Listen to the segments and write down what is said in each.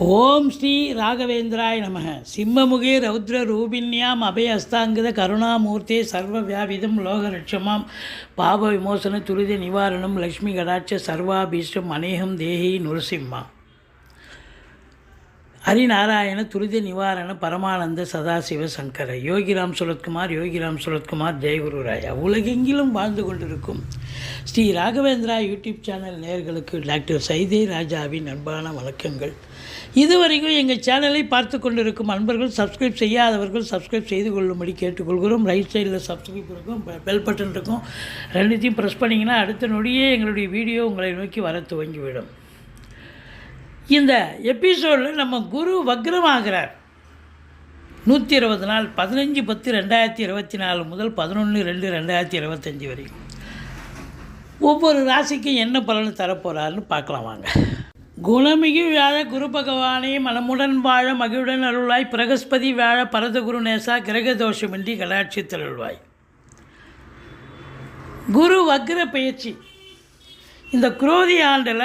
ஓம் ஸ்ரீ ராகவேந்திராய நம சிம்மமுகே ரௌத்ர ரூபிண்யாம் அபயஸ்தாங்கித கருணாமூர்த்தே சர்வ வியாபிதம் லோகலட்சமாம் பாப விமோசன துரித நிவாரணம் லக்ஷ்மி கடாட்ச சர்வாபீஷ்டம் அநேகம் தேகி நுரசிம்மா ஹரிநாராயண துரித நிவாரண பரமானந்த சதாசிவ சங்கர. யோகிராம் சுரத்குமார் யோகிராம் சுரத்குமார் ஜெயகுரு ராயா உலகெங்கிலும் வாழ்ந்து கொண்டிருக்கும் ஸ்ரீ ராகவேந்திரா யூடியூப் சேனல் நேர்களுக்கு டாக்டர் சைதே ராஜாவின் அன்பான வணக்கங்கள். இதுவரைக்கும் எங்கள் சேனலை பார்த்து கொண்டிருக்கும் அன்பர்கள் சப்ஸ்கிரைப் செய்யாதவர்கள் சப்ஸ்கிரைப் செய்து கொள்ளும்படி கேட்டுக்கொள்கிறோம். ரைட் சைடில் சப்ஸ்கிரைப் இருக்கும் பெல் பட்டன் இருக்கும். ரெண்டுத்தையும் ப்ரெஸ் பண்ணிங்கன்னா அடுத்த நொடியே எங்களுடைய வீடியோ உங்களை நோக்கி வர துவங்கிவிடும். இந்த எபிசோடில் நம்ம குரு வக்ரமாகிறார். நூற்றி இருபது நாள் பதினஞ்சு பத்து ரெண்டாயிரத்தி இருபத்தி நாலு முதல் பதினொன்று ரெண்டு ரெண்டாயிரத்தி இருபத்தஞ்சி வரைக்கும். ஒவ்வொரு ராசிக்கும் என்ன பலன் தரப்போகிறாருன்னு பார்க்கலாம் வாங்க. குணமிகு வியாழ குரு பகவானே மனமுடன் வாழ மகிழுடன் அருள்வாய். பிரகஸ்பதி வியாழ பரதகுரு நேசா கிரக தோஷமின்றி கடாட்சி தருள்வாய் குரு வக்ர பயிற்சி. இந்த குரோதி ஆண்டில்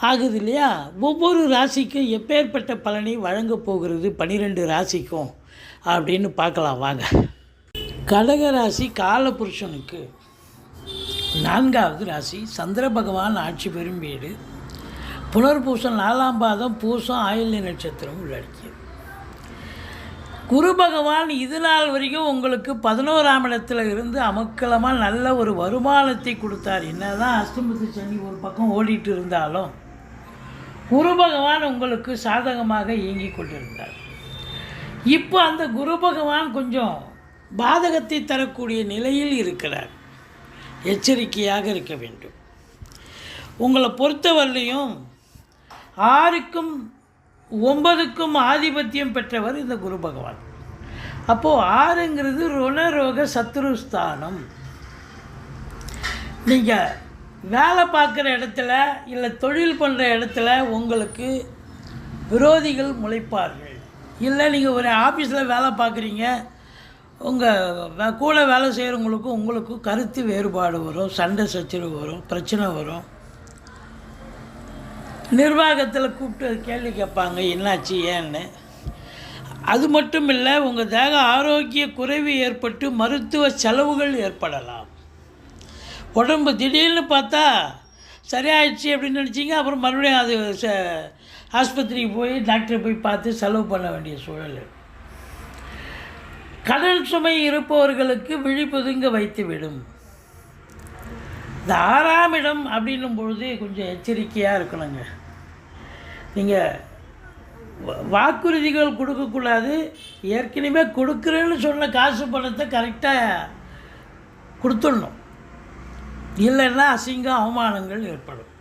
ஆகுது இல்லையா ஒவ்வொரு ராசிக்கும் எப்பேற்பட்ட பலனை வழங்கப் போகிறது? பன்னிரெண்டு ராசிக்கும். அப்படின்னு பார்க்கலாம் வாங்க. கடக ராசி காலபுருஷனுக்கு நான்காவது ராசி. சந்திர பகவான் ஆட்சி பெறும் வீடு. புனர்பூசம் நாலாம் பாதம் பூசம் ஆயுள் நட்சத்திரம் உள்ளடக்கியது. குரு பகவான் இது நாள் வரைக்கும் உங்களுக்கு பதினோராம் இடத்துல இருந்து அமக்கலமாக நல்ல ஒரு வருமானத்தை கொடுத்தார். என்னதான் அஸ்தமத்து சனி ஒரு பக்கம் ஓடிட்டு இருந்தாலும் குரு பகவான் உங்களுக்கு சாதகமாக இயங்கி கொண்டிருந்தார். இப்போ அந்த குரு பகவான் கொஞ்சம் பாதகத்தை தரக்கூடிய நிலையில் இருக்கிறார். எச்சரிக்கையாக இருக்க வேண்டும். உங்களை பொறுத்தவரையிலையும் ஆறுக்கும் ஒன்பதுக்கும் ஆதிபத்தியம் பெற்றவர் இந்த குரு பகவான். அப்போது ஆறுங்கிறது ருணரோக சத்ருஸ்தானம். நீங்கள் வேலை பார்க்குற இடத்துல இல்லை தொழில் பண்ணுற இடத்துல உங்களுக்கு விரோதிகள் முளைப்பார்கள். இல்லை நீங்கள் ஒரு ஆஃபீஸில் வேலை பார்க்குறீங்க உங்கள் கூட வேலை செய்கிறவங்களுக்கும் உங்களுக்கும் கருத்து வேறுபாடு வரும் சண்டை சச்சரவு வரும் பிரச்சனை வரும். நிர்வாகத்தில் கூப்பிட்டு கேள்வி கேட்பாங்க என்னாச்சு ஏன்னு. அது மட்டும் இல்லை உங்கள் தேக ஆரோக்கிய குறைவு ஏற்பட்டு மருத்துவ செலவுகள் ஏற்படலாம். உடம்பு திடீர்னு பார்த்தா சரியாயிடுச்சு அப்படின்னு நினச்சிங்க அப்புறம் மறுபடியும் அது ச ஆஸ்பத்திரிக்கு போய் டாக்டரை போய் பார்த்து செலவு பண்ண வேண்டிய சூழல். கடல் சுமை இருப்பவர்களுக்கு விழிப்புதுங்க வைத்துவிடும் இந்த ஆறாம் இடம் அப்படின்னும் பொழுது கொஞ்சம் எச்சரிக்கையாக இருக்கணுங்க. நீங்கள் வாக்குறுதிகள் கொடுக்கக்கூடாது. ஏற்கனவே கொடுக்குறேன்னு சொன்ன காசு பணத்தை கரெக்டாக கொடுத்துடணும். இல்லைன்னா அசிங்கம் அவமானங்கள் ஏற்படும்.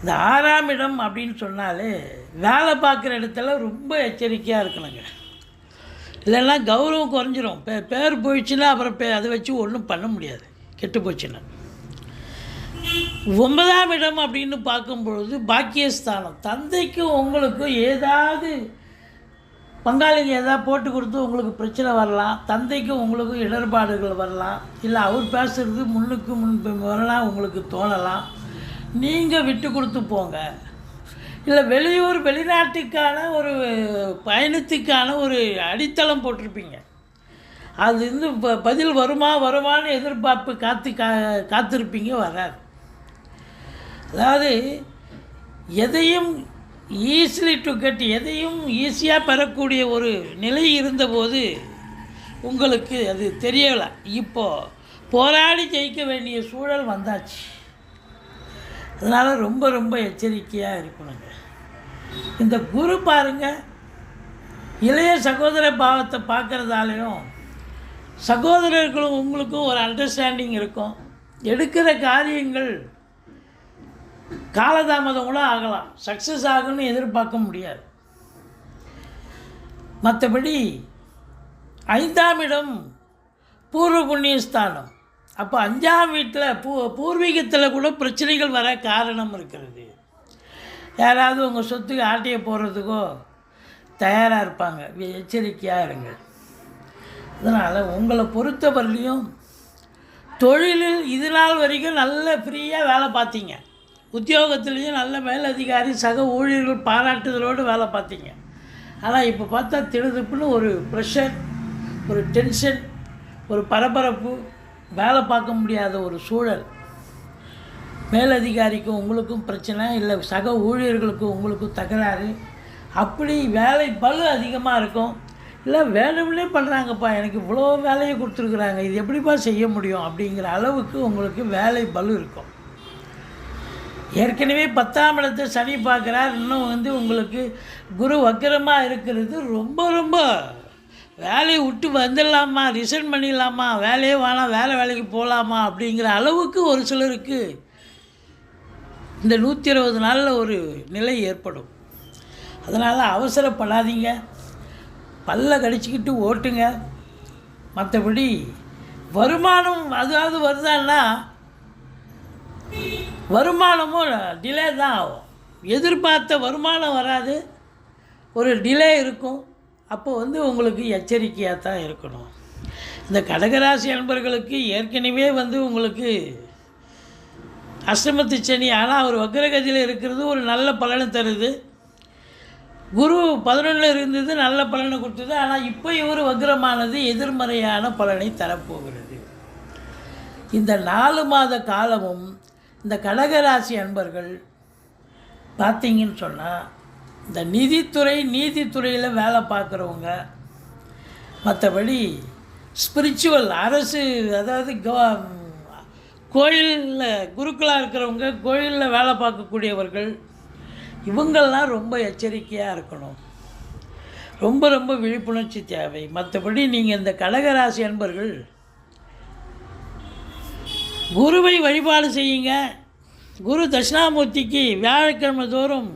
இந்த ஆறாம் இடம் அப்படின்னு சொன்னாலே வேலை பார்க்குற இடத்துல ரொம்ப எச்சரிக்கையாக இருக்கணுங்க. இல்லைன்னா கௌரவம் குறைஞ்சிரும். பே பேர் போயிடுச்சுன்னா அப்புறம் பே அதை வச்சு ஒன்றும் பண்ண முடியாது. கெட்டு போச்சுன்னா. ஒன்பதாம் இடம் அப்படின்னு பார்க்கும்பொழுது பாக்கியஸ்தானம். தந்தைக்கும் உங்களுக்கும் ஏதாவது பங்காளிங்க ஏதாவது போட்டு கொடுத்து உங்களுக்கு பிரச்சனை வரலாம் தந்தைக்கும் உங்களுக்கும் இடர்பாடுகள் வரலாம் இல்லை அவர் பேசுகிறது முன்னுக்கு முன் வரலாம் உங்களுக்கு தோணலாம். நீங்கள் விட்டு கொடுத்து போங்க. இல்லை வெளியூர் வெளிநாட்டுக்கான ஒரு பயணத்துக்கான ஒரு அடித்தளம் போட்டிருப்பீங்க. அது வந்து பதில் வருமா வருமான்னு எதிர்பார்ப்பு காத்து கா காத்திருப்பீங்க வராது. அதாவது எதையும் ஈஸிலி டு கெட் எதையும் ஈஸியாக பெறக்கூடிய ஒரு நிலை இருந்தபோது உங்களுக்கு அது தெரியலை. இப்போது போராடி ஜெயிக்க வேண்டிய சூழல் வந்தாச்சு. அதனால் ரொம்ப ரொம்ப எச்சரிக்கையாக இருக்கணுங்க. இந்த குரு பாருங்க இளைய சகோதர பாவத்தை பார்க்குறதாலையும் சகோதரர்களும் உங்களுக்கும் ஒரு அண்டர்ஸ்டாண்டிங் இருக்கும். எடுக்கிற காரியங்கள் காலதாமதம் கூட ஆகலாம். சக்ஸஸ் ஆகும்னு எதிர்பார்க்க முடியாது. மற்றபடி ஐந்தாம் இடம் பூர்வ புண்ணியஸ்தானம். அப்போ அஞ்சாம் வீட்டில் பூ பூர்வீகத்தில் கூட பிரச்சனைகள் வர காரணம் இருக்கிறது. யாராவது உங்கள் சொத்துக்கு ஆட்டையை போடுறதுக்கோ தயாராக இருப்பாங்க. எச்சரிக்கையாக இருங்க. அதனால் உங்களை பொறுத்தவரையிலையும் தொழிலில் இது நாள் வரைக்கும் நல்ல ஃப்ரீயாக வேலை பார்த்தீங்க. உத்தியோகத்துலேயும் நல்ல மேலதிகாரி சக ஊழியர்கள் பாராட்டுதலோடு வேலை பார்த்தீங்க. ஆனால் இப்போ பார்த்தா திடுதுப்புன்னு ஒரு ப்ரெஷர் ஒரு டென்ஷன் ஒரு பரபரப்பு வேலை பார்க்க முடியாத ஒரு சூழல். மேலதிகாரிக்கும் உங்களுக்கும் பிரச்சனை இல்லை சக ஊழியர்களுக்கும் உங்களுக்கும் தகராறு. அப்படி வேலை பலு அதிகமாக இருக்கும். இல்லை வேணும்னே பண்ணுறாங்கப்பா எனக்கு இவ்வளோ வேலையை கொடுத்துருக்குறாங்க இது எப்படிப்பா செய்ய முடியும் அப்படிங்கிற அளவுக்கு உங்களுக்கு வேலை பலு இருக்கும். ஏற்கனவே பத்தாம் இடத்தை சனி பார்க்குறார். இன்னும் வந்து உங்களுக்கு குரு வக்கரமாக இருக்கிறது ரொம்ப ரொம்ப. வேலையை விட்டு வந்துடலாமா? ரிசைன் பண்ணிடலாமா? வேலையே வேணாம் வேலை வேலைக்கு போகலாமா? அப்படிங்கிற அளவுக்கு ஒரு சிலருக்கு இந்த நூற்றி இருபது நாளில் ஒரு நிலை ஏற்படும். அதனால் அவசரப்படாதீங்க. பல்ல கடிச்சிக்கிட்டு ஓட்டுங்க. மற்றபடி வருமானம் அதாவது வருதான்னா வருமானமும் டிலே தான் ஆகும். எதிர்பார்த்த வருமானம் வராது. ஒரு டிலே இருக்கும். அப்போ வந்து உங்களுக்கு எச்சரிக்கையாக தான் இருக்கணும். இந்த கடகராசி அன்பர்களுக்கு ஏற்கனவே வந்து உங்களுக்கு அஷ்டமத்து சனி ஆனால் அவர் வக்ரகதியில் இருக்கிறது ஒரு நல்ல பலனை தருது. குரு பதினொன்றில் இருந்தது நல்ல பலனை கொடுத்தது. ஆனால் இப்போ இவர் வக்ரமானது எதிர்மறையான பலனை தரப்போகிறது. இந்த நாலு மாத காலமும் இந்த கடகராசி அன்பர்கள் பார்த்தீங்கன்னு சொன்னால் இந்த நிதித்துறை நீதித்துறையில் வேலை பார்க்குறவங்க மற்றபடி ஸ்பிரிச்சுவல் அரசு அதாவது கோயிலில் குருக்களாக இருக்கிறவங்க கோயிலில் வேலை பார்க்கக்கூடியவர்கள் இவங்கள்லாம் ரொம்ப எச்சரிக்கையாக இருக்கணும். ரொம்ப ரொம்ப விழிப்புணர்ச்சி தேவை. மற்றபடி நீங்கள் இந்த கடகராசி அன்பர்கள் குருவை வழிபாடு செய்யுங்க. குரு தட்சிணாமூர்த்திக்கு வியாழக்கிழமை தோறும்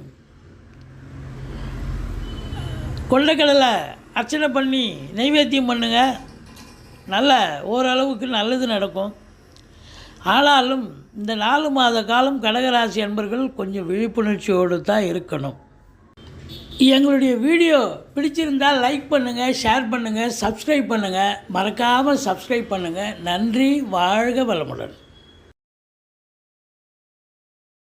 கொள்ளைக்கடலை அர்ச்சனை பண்ணி நைவேத்தியம் பண்ணுங்கள் நல்ல ஓரளவுக்கு நல்லது நடக்கும். ஆனாலும் இந்த நாலு மாத காலம் கடகராசி அன்பர்கள் கொஞ்சம் விழிப்புணர்ச்சியோடு தான் இருக்கணும். எங்களுடைய வீடியோ பிடிச்சிருந்தால் லைக் பண்ணுங்கள் ஷேர் பண்ணுங்கள் சப்ஸ்கிரைப் பண்ணுங்கள் மறக்காமல் சப்ஸ்கிரைப் பண்ணுங்கள் நன்றி வாழ்க வளமுடன்.